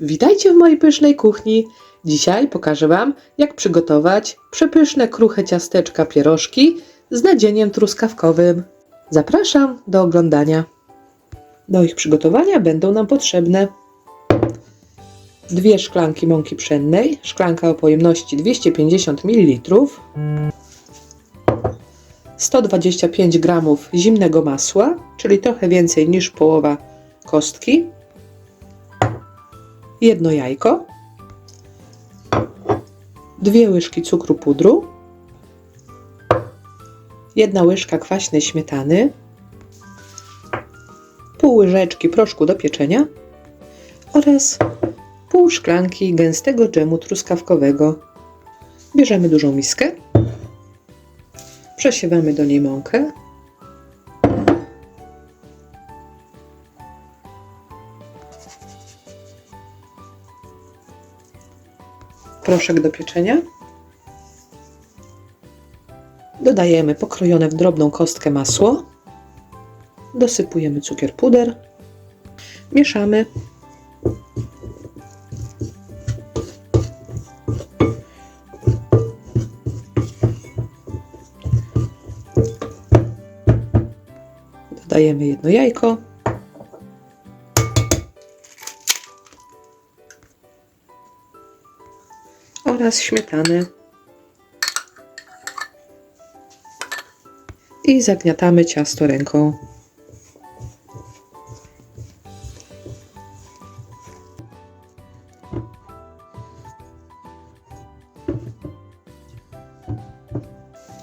Witajcie w mojej pysznej kuchni. Dzisiaj pokażę Wam, jak przygotować przepyszne kruche ciasteczka pierożki z nadzieniem truskawkowym. Zapraszam do oglądania. Do ich przygotowania będą nam potrzebne dwie szklanki mąki pszennej, szklanka o pojemności 250 ml, 125 g zimnego masła, czyli trochę więcej niż połowa kostki, jedno jajko, dwie łyżki cukru pudru, jedna łyżka kwaśnej śmietany, pół łyżeczki proszku do pieczenia oraz pół szklanki gęstego dżemu truskawkowego. Bierzemy dużą miskę, przesiewamy do niej mąkę, proszek do pieczenia. Dodajemy pokrojone w drobną kostkę masło. Dosypujemy cukier puder. Mieszamy. Dodajemy jedno jajko. Oraz śmietanę. I zagniatamy ciasto ręką.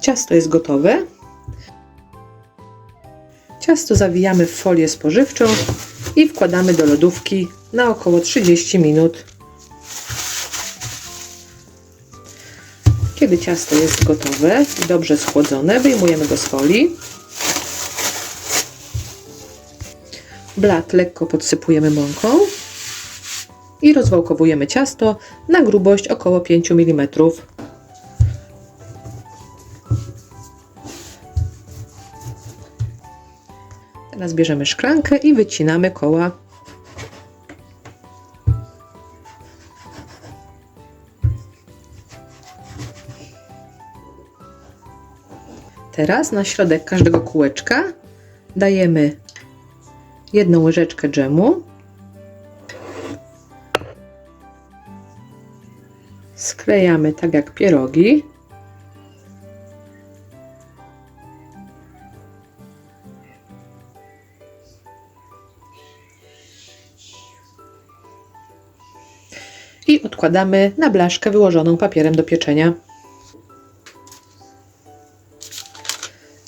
Ciasto jest gotowe. Ciasto zawijamy w folię spożywczą i wkładamy do lodówki na około 30 minut. Kiedy ciasto jest gotowe i dobrze schłodzone, wyjmujemy go z folii. Blat lekko podsypujemy mąką i rozwałkowujemy ciasto na grubość około 5 mm. Teraz bierzemy szklankę i wycinamy koła. Teraz na środek każdego kółeczka dajemy jedną łyżeczkę dżemu. Sklejamy tak jak pierogi. I odkładamy na blaszkę wyłożoną papierem do pieczenia.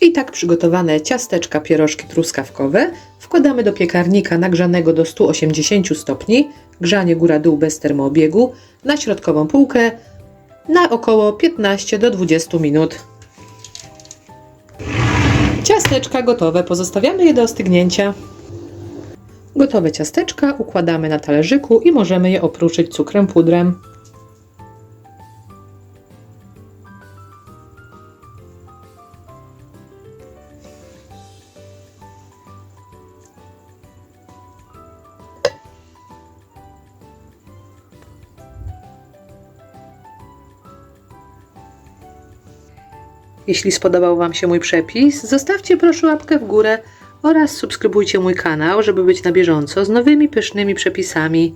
I tak przygotowane ciasteczka pierożki truskawkowe wkładamy do piekarnika nagrzanego do 180 stopni, grzanie góra-dół bez termoobiegu, na środkową półkę na około 15 do 20 minut. Ciasteczka gotowe, pozostawiamy je do ostygnięcia. Gotowe ciasteczka układamy na talerzyku i możemy je opruszyć cukrem pudrem. Jeśli spodobał Wam się mój przepis, zostawcie proszę łapkę w górę oraz subskrybujcie mój kanał, żeby być na bieżąco z nowymi pysznymi przepisami.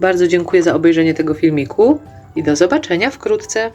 Bardzo dziękuję za obejrzenie tego filmiku i do zobaczenia wkrótce.